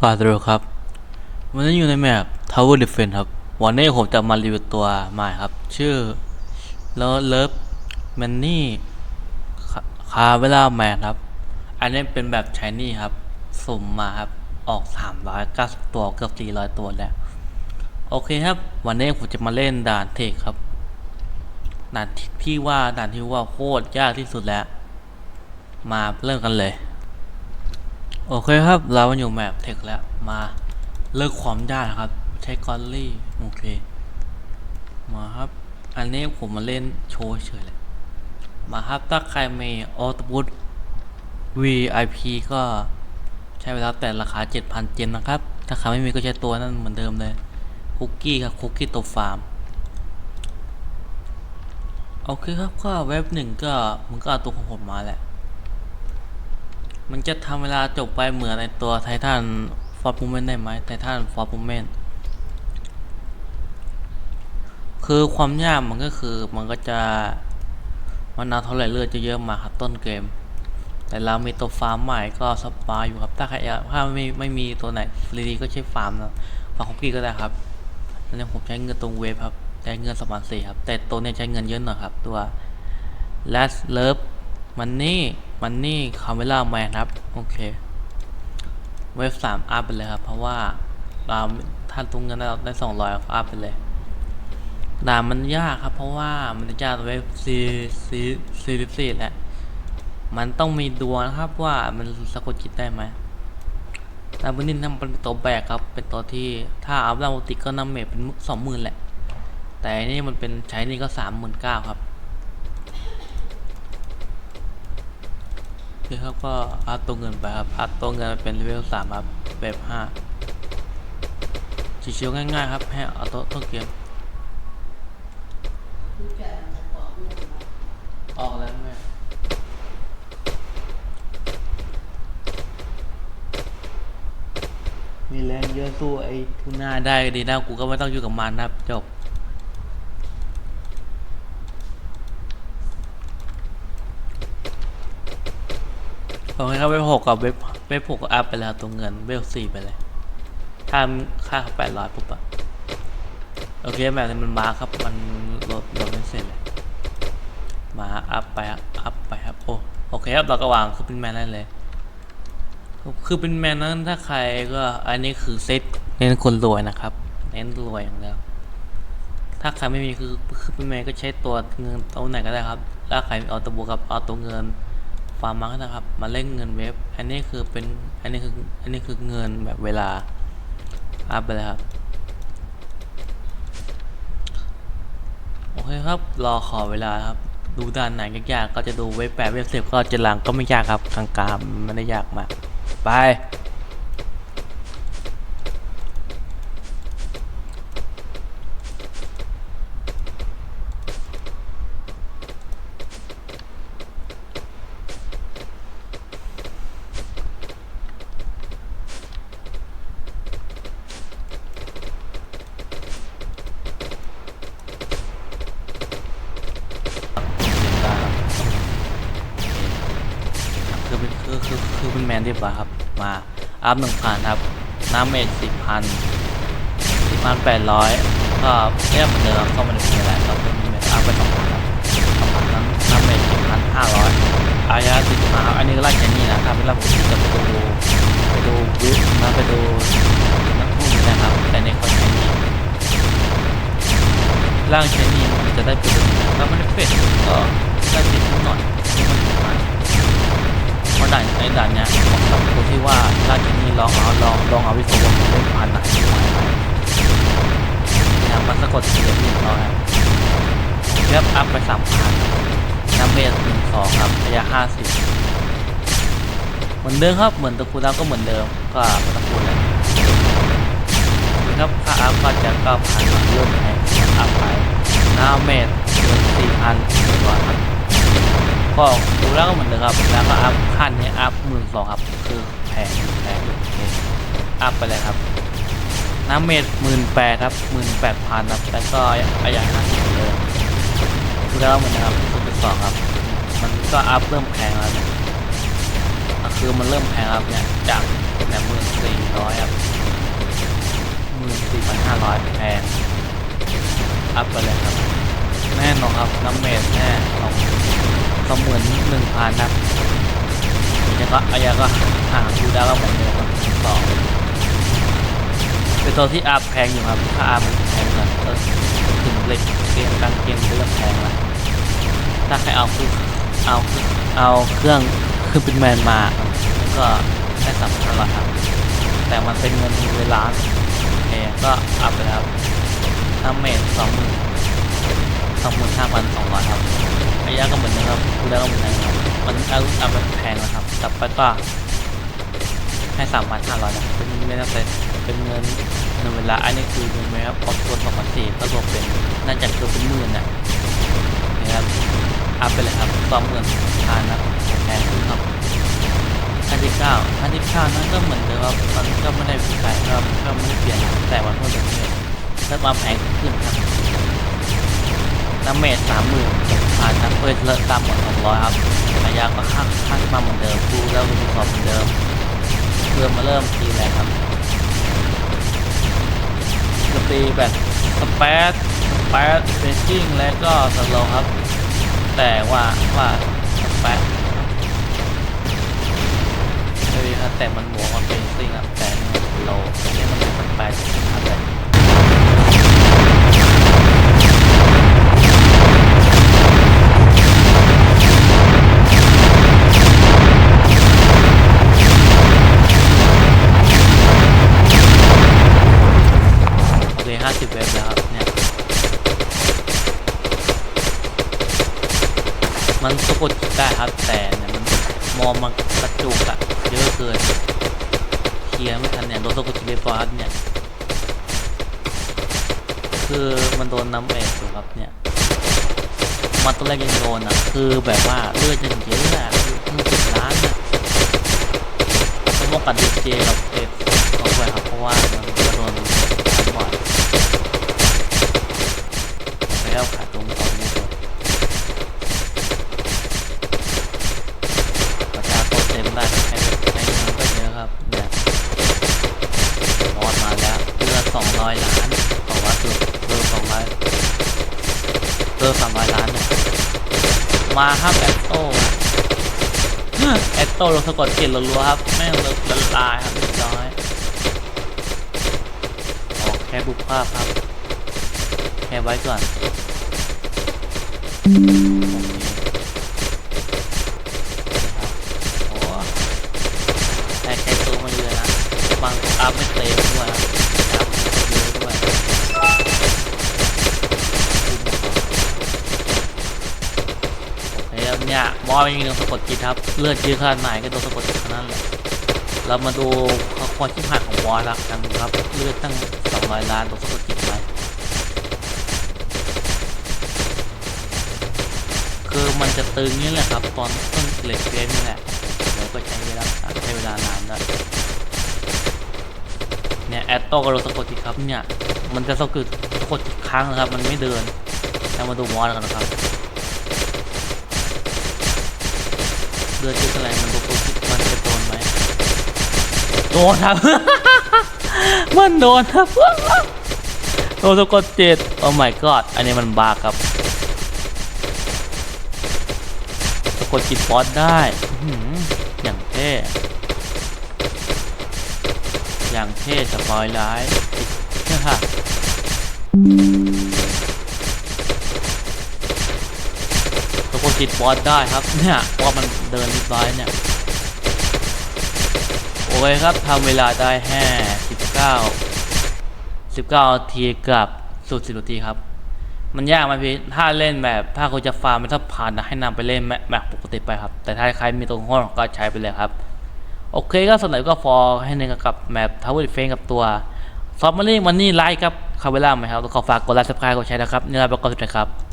ก็สวัสดีครับ วันนี้อยู่ในแมป Tower Defense ครับ วันนี้ผมจะมารีวิวตัวใหม่ครับ ชื่อเลิฟเลิฟแมนนี่คาเวลาแมนครับ อันนี้เป็นแบบชายนี่ครับ สุ่มมาครับ ออก 390 ตัวเกือบ 400 ตัวแล้ว โอเคครับ วันนี้ผมจะมาเล่นด่านเทคครับ ด่านที่ที่ว่าด่านที่ว่าโคตรยากที่สุดแล้ว มาเริ่มกันเลย โอเคครับ เรามาอยู่แมปเทคแล้วมาเลิกความยากนะครับ ใช้กอลลี่โอเค มาครับ อันนี้ผมมาเล่นโชว์เฉยเลย มาครับถ้าใครมีออตบู VIP ก็ใช้ไปแล้วแต่ราคา 7,000 เจนนะครับ ถ้าใครไม่มีก็ใช้ตัวนั้นเหมือนเดิมเลย คุกกี้ครับ คุกกี้ตัวฟาร์ม โอเคครับก็เว็บหนึ่งก็มันก็เอาตัวของผมมาแหละ มันจะทำเวลาจบไปเหมือนในตัวไททันฟอร์ m ูเมนได้ไหมไททันฟอร์ m ูเมนคือความยากมันก็คือมันก็จะมันเอาเท่าไหร่เลือดจะเยอะมาครับต้นเกม แต่เรามีตัวฟาร์มใหม่ก็สบายอยู่ครับ ถ้าใครอยากถ้าไม่ไม่มีตัวไหนฟรีก็ใช้ฟาร์มนะฟาร์มคุกกี้ก็ได้ครับอันนี้ผมใช้เงินตรงเวฟครับใช้เงินสมานสี่ครับ แต่ตัวเนี้ยใช้เงินเยอะหน่อยครับตัว last love มันนี่ มันนี่คาเมล่าแมนครับ โอเค เวฟสามอัพไปเลยครับ เพราะว่าเราท่านตุ้งเงินได้ได้สองร้อยอัพไปเลยด่านมันยากครับ เพราะว่ามันจะยากเวฟซีซีซีสิบสี่แหละ มันต้องมีดวงนะครับว่ามันสะกดจิตได้ไหมแต่บุนินทำเป็นตัวแบกครับ เป็นตัวที่ถ้าอัพแล้วติกก็นำเมจเป็นสองหมื่นแหละ แต่อันนี่มันเป็นใช้นี่ก็สามหมื่นเก้าครับ โอเคครับก็อัพตัวเงินไปครับอัพตัวเงินเป็นเลเวลสามครับแบบห้าชิวๆง่ายๆครับให้เอาตัวต้นเกมออกแล้วแม่มีแรงเยอะสู้ไอ้ทุน่าได้ดีนะกูก็ไม่ต้องอยู่กับมันนะครับจบ โอเคครับเว็บหกกับเว็บเว็บหกอัพไปแล้วตัวเงินเว็บสี่ไปเลยถ้าค่าแปดร้อยปุ๊บอะโอเคแบบนี้มันมาครับมันโหลดโหลดไม่เสร็จเลยมาอัพไปอัพไปครับโอ้โอเคครับเราก็วางคือเป็นแมนได้เลย คือเป็นแมนนั้นถ้าใครก็อันนี้คือเซตเน้นคนรวยนะครับ เน้นรวยอย่างเดียวถ้าใครไม่มีคือคือเป็นแมนก็ใช้ตัวเงินตัวไหนก็ได้ครับถ้าใครมีออโตบูกับเอาตัวเงิน ฟาร์มมาร์กนะครับ มาเล่นเงินเว็บ อันนี้คือเป็น อันนี้คือ อันนี้คือเงินแบบเวลา อัพไปเลยครับ โอเคครับ รอขอเวลาครับ ดูด้านไหนยากๆ ก็จะดูเว็บแปดเว็บสิบก็จะหลังก็ไม่ยากครับกลางๆไม่ได้ยากมาก ไป คือเป็นคือคือคือเป็นแมนดีกว่าครับ มาอัพหนึ่งพันครับน้ำเมจสิบพันสิบพันแปดร้อยก็เทียบเหมือนเดิมก็ไมันมีอะไรครับเป็นเมจอัพไปสองพันครับสองพันน้ำน้ำเมจสิบพันห้าร้อยอายาสิบมาครับอันนี้ก็ไล่แค่นี้นะครับเวลาผมจะไปดูไปดูวิวนะไปดูนักพูดนะครับแต่ในคนใช้นี่ ร่างใช้นี่มันจะได้เป็นถ้าไม่ได้เป็ดก็ได้ติดนิดหน่อยมาเพราะด่านไอ้ด่านเนี้ยเหมาะกับคนที่ว่ารางชนีลองเอาลองลองเอาวิศวกรเล่นผ่านไหนที่ไหนไปเนี่ยมันสะกดเสียงเรียบร้อยครับเรียบอัพไปสามพันน้ำเบสหนึ่งสองครับระยะห้าสิบเหมือนเดิมครับเหมือนตะคูแล้วก็เหมือนเดิมก็เป็นตะคูแล้วครับค่าอัพก็จะเก้าพันเริ่มแพง อัพไปหน้าเมตรสี่พันตัวครับก็ดูแล้วก็เหมือนเดิมครับ แล้วก็อัพขั้นนี้อัพหมื่นสองครับ คือแพงแพงอัพไปเลยครับ น้ำเมตรหมื่นแปดครับหมื่นแปดพันครับแล้วก็อายัดห้าสิบเลยดูแล้วเหมือนเดิมครับคูณเนสองครับ มันก็อัพเริ่มแพงแล้วคือมันเริ่มแพงครับเนี่ยจากเนี่ยหมื่นสี่ร้อยครับหมื่นสี่พันห้าร้อยแพง อัพไปเลยครับ แม่น้อครับน้ำเมดแม่น้องสมุนหนึ่งพันนะอายาก็อายาก็หาคิวได้แล้วหมดเลยครับสองเป็นตัวที่อัพแพงอยู่ครับ ถ้าอัพแพงเน่ยถึงเล็กเกมการเกมเลือกแพงละถ้าใครเอาคือเอาเอาเครื่องคือเป็นแมนมาก็ได้สำมพันละครับ แต่มันเป็นเงินเวลาเอก็อัพไปครับ น้ำเมทสองหมื่นสองหมื่นห้าพันสองร้อยครับระยะก็เหมือนเดิมครับคูแล้ก็เหมือนเดิมครับมันเอาอัพไปแพงแล้วครับกับไปก็ให้สามพันห้าร้อยนะเป็นไม่ต้องเป็นเป็นเงินเงินเวลาอันนี้คือเงินไหมครับพอตัวสองพันสี่ก็รวมเป็นน่าจะเกือบเป็นหมื่นนะนะครับอัพไปเลยครับสองหมื่นพันนะแพงขึ้นครับพันที่เก้าพันที่เก้านั้นก็เหมือนเดิมครับตอนก็ไม่ได้ขายครับก็ไม่ได้เปลี่ยนแต่ว่าเท่าเดิม แล้วความแพงขึ้นครับน้ำเมทสามหมื่นผ่านน้ำเปิดเลิกตามหมดสองร้อยครับระยะก็ข้างข้างมาเหมือนเดิมดูแล้วดูสอบเหมือนเดิมเริ่มมาเริ่มทีแรกครับสตีแบบสเปซสเปซเบสกิ้งและก็สโลครับ แต่ว่าว่าสเปซเลยครับแต่มันบวกมันเป็นซิงครับแต่เราเนี่ยมันเป็นแปลกๆครับ จุกอะเยอะเกินเคลียร์ไม่ทันเนี่ยโดนสกุจิเรียบร้อยเนี่ย คือมันโดนน้ำเอกอยู่ครับเนี่ยมาตัวแรกยังโดนอะคือแบบว่าเลือดยังเยอะอะคือเพิ่งสิบล้านอะต้องป้องกันดีเจกับเอฟเอาไว้ครับเพราะว่ามันจะโดนบ่อยไปแล้วขาดตรงนี้ตอนนี้เลย ประชาชนเต็มได้ใช้ใช้เงินก็เยอะครับเนี่ยรอดมาแล้วเดือนสองร้อยล้านบอกว่าเกือบเกือบสองร้อย เจอสามร้อยล้านเนี่ยมาครับแอตโต้แอตโต้ลงสะกดผิดรัวๆครับแม่งเลยละลายครับเรียบร้อยออกแค่บุกภาพครับแค่ไว้ก่อน เนี่ยบอลยังมีตัวสะกดจิตครับ เลือดเยอขนาดไหนก็ตัวสะกดจิตขนาดนั้นแหละเรามาดูความชิบหายของบอลละกันครับ เลือดตั้ง200ล้านตัวสะกดจิตไหมคือมันจะตึงนี่แหละครับ ตอนต้นเลดเกมนี่แหละแล้วก็ใช้เวลาใช้เวลานานด้วยเนี่ยแอตโต้กับโรสะกดจิตครับเนี่ยมันจะสะกดสะกดจิตครั้งนะครับ มันไม่เดินแล้วมาดูมอสกันนะครับ เดินจุดอะไรมันโดนมันจะโดนไหมโดนครับ มันโดนครับโดนสะกดจิตโอ้ my god อันนี้มันบาครับสะกดจิตบอสได้อย่างเท่อย่างเท่สปอยร้ายเนี่ ยค่ะสะกดจิตบอสได้ครับเนี่ยเพราะมันเดินรีบร้อยเนี่ยโอเคครับทำเวลาได้แค่19 19นาทีกับสุด10นาทีครับ มันยากไหมพี่ถ้าเล่นแบบ ถ้าคุณจะฟาร์มไม่ถ้าผ่านนะให้นำไปเล่นแมแบบปกติไปครับ แต่ถ้าใครมีตัวห้องก็ใช้ไปเลยครับ โอเคก็สำหรับก็ฟอร์ให้หนึ่งกับแมปทาวเวอร์เฟนกับตัวซอฟต์มารีมันนี่ไลท์ครับคาเวล่าไหมครับขอฝากกดไลค์ซับสไครต์กดแชร์นะครับเนี่ลาไปก่อนสุดท้ายครับ